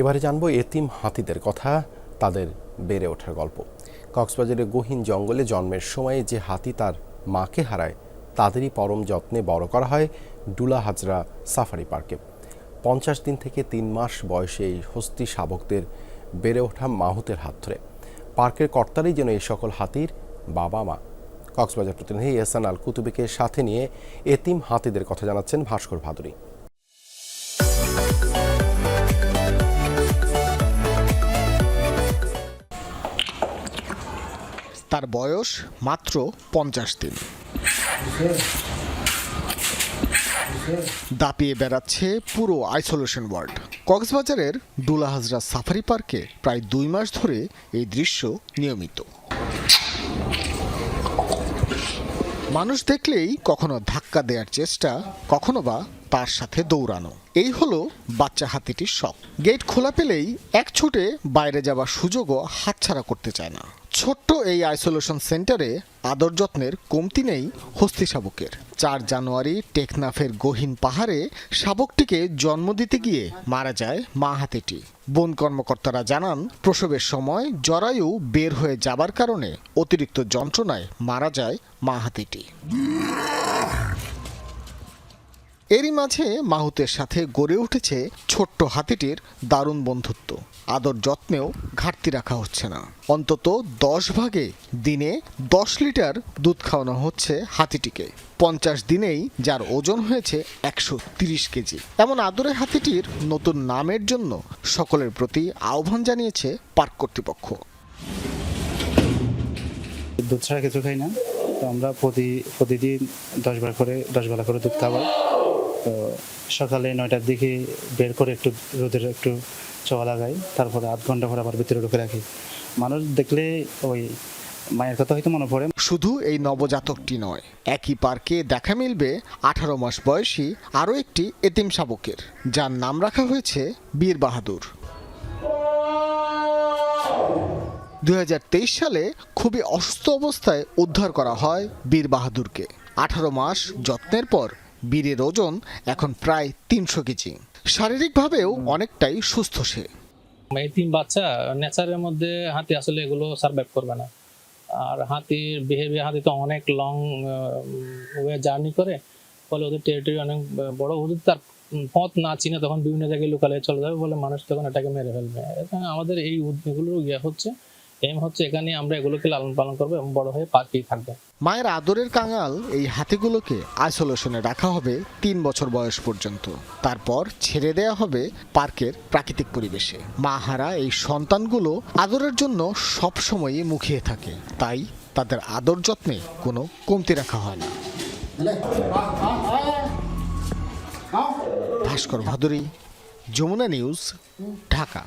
এবারে জানব এতিম হাতিদের কথা, তাদের বেড়ে ওঠার গল্প। কক্সবাজারের গহীন জঙ্গলে জন্মের সময়ে যে হাতি তার মাকে হারায়, তাদেরই পরম যত্নে বড় করা হয় ডুলা হাজরা সাফারি পার্কে। পঞ্চাশ দিন থেকে তিন মাস বয়সে এই হস্তি শাবকদের বেড়ে ওঠা মাহুতের হাত ধরে। পার্কের কর্তারাই যেন এই সকল হাতির বাবা মা। কক্সবাজার প্রতিনিধি এহসান আল কুতুবিকে সাথে নিয়ে এতিম হাতিদের কথা জানাচ্ছেন ভাস্কর ভাদুরী। তার বয়স মাত্র পঞ্চাশ দিন। দাপিয়ে বেড়াচ্ছে পুরো আইসোলেশন ওয়ার্ড কক্সবাজারের ডুলাহাজরা সাফারি পার্কে প্রায় দুই মাস ধরে এই দৃশ্য নিয়মিত। মানুষ দেখলেই কখনো ধাক্কা দেওয়ার চেষ্টা, কখনো বা তার সাথে দৌড়ানো। এই হলো বাচ্চা হাতিটির শখ। গেট খোলা পেলেই এক ছুটে বাইরে যাওয়ার সুযোগও হাতছাড়া করতে চায় না। ছোট্ট এই আইসোলেশন সেন্টারে আদর যত্নের কমতি নেই হস্তি শাবকের। চার জানুয়ারি টেকনাফের গহীন পাহাড়ে শাবকটিকে জন্ম দিতে গিয়ে মারা যায় মা হাতিটি। বন কর্মকর্তারা জানান, প্রসবের সময় জরায়ু বের হয়ে যাবার কারণে অতিরিক্ত যন্ত্রণায় মারা যায় মা হাতিটি। এরই মাঝে মাহুতের সাথে গড়ে উঠেছে ছোট্ট হাতিটির দারুণ বন্ধুত্ব। আদর যত্নেও ঘাটতি রাখা হচ্ছে না। অন্তত দশ ভাগে দিনে দশ লিটার দুধ খাওয়ানো হচ্ছে হাতিটিকে। পঞ্চাশ দিনেই যার ওজন হয়েছে একশো তিরিশ কেজি। এমন আদরে হাতিটির নতুন নামের জন্য সকলের প্রতি আহ্বান জানিয়েছে পার্ক কর্তৃপক্ষ। দুধ ছাড়া কিছু খাই না। তো আমরা প্রতি প্রতিদিন দশ বার করে দশ বেলা করে দুধ খাওয়াই। তো সকালে নয়টার দিকে বের করে একটু রোদের একটু চোয়া লাগাই, তারপরে আধ ঘণ্টা পরে আবার ভিতরে ঢুকে রাখি। মানুষ দেখলে ওই মায়ের কথা হয়তো মনে পড়ে। শুধু এই নবজাতকটি নয়, একই পার্কে দেখা মিলবে আঠারো মাস বয়সী আরও একটি এতিম শাবকের, যার নাম রাখা হয়েছে বীর বাহাদুর। দুই হাজার তেইশ সালে খুবই অসুস্থ অবস্থায় উদ্ধার করা হয় বীর বাহাদুরকে। আঠারো মাস যত্নের পর বীরের ওজন এখন প্রায় তিনশো কেজি। শারীরিকভাবেও অনেকটাই সুস্থ সে। এই তিন বাচ্চা নেচারের মধ্যে হাতি আসলে এগুলো সার্ভাইভ করবে না। আর হাতির বিহেভিয়ার হাতি তো অনেক লং ওয়ে জার্নি করে ফলে ওদের টেরিটরি অনেক বড়। ওদের তার পথ না চিনে তখন বিভিন্ন জায়গায় লোকালে চলে যাবে বলে মানুষ তখন এটাকে মেরে ফেলবে। আমাদের এই উদ্যোগগুলোর ইয়ে হচ্ছে এম হচ্ছে এখানে আমরা এগুলোকে লালন পালন করব এবং বড় হয়ে পার্কেই থাকবে। মায়ের আদরের কাঙাল এই হাতিগুলোকে আইসোলেশনে রাখা হবে তিন বছর বয়স পর্যন্ত। তারপর ছেড়ে দেয়া হবে পার্কের প্রাকৃতিক পরিবেশে। মাহারা এই সন্তানগুলো আদরের জন্য সবসময়ই মুখিয়ে থাকে। তাই তাদের আদর যত্নে কোনো কমতি রাখা হয় না। ভাস্কর ভাদুরী যমুনা নিউজ, ঢাকা।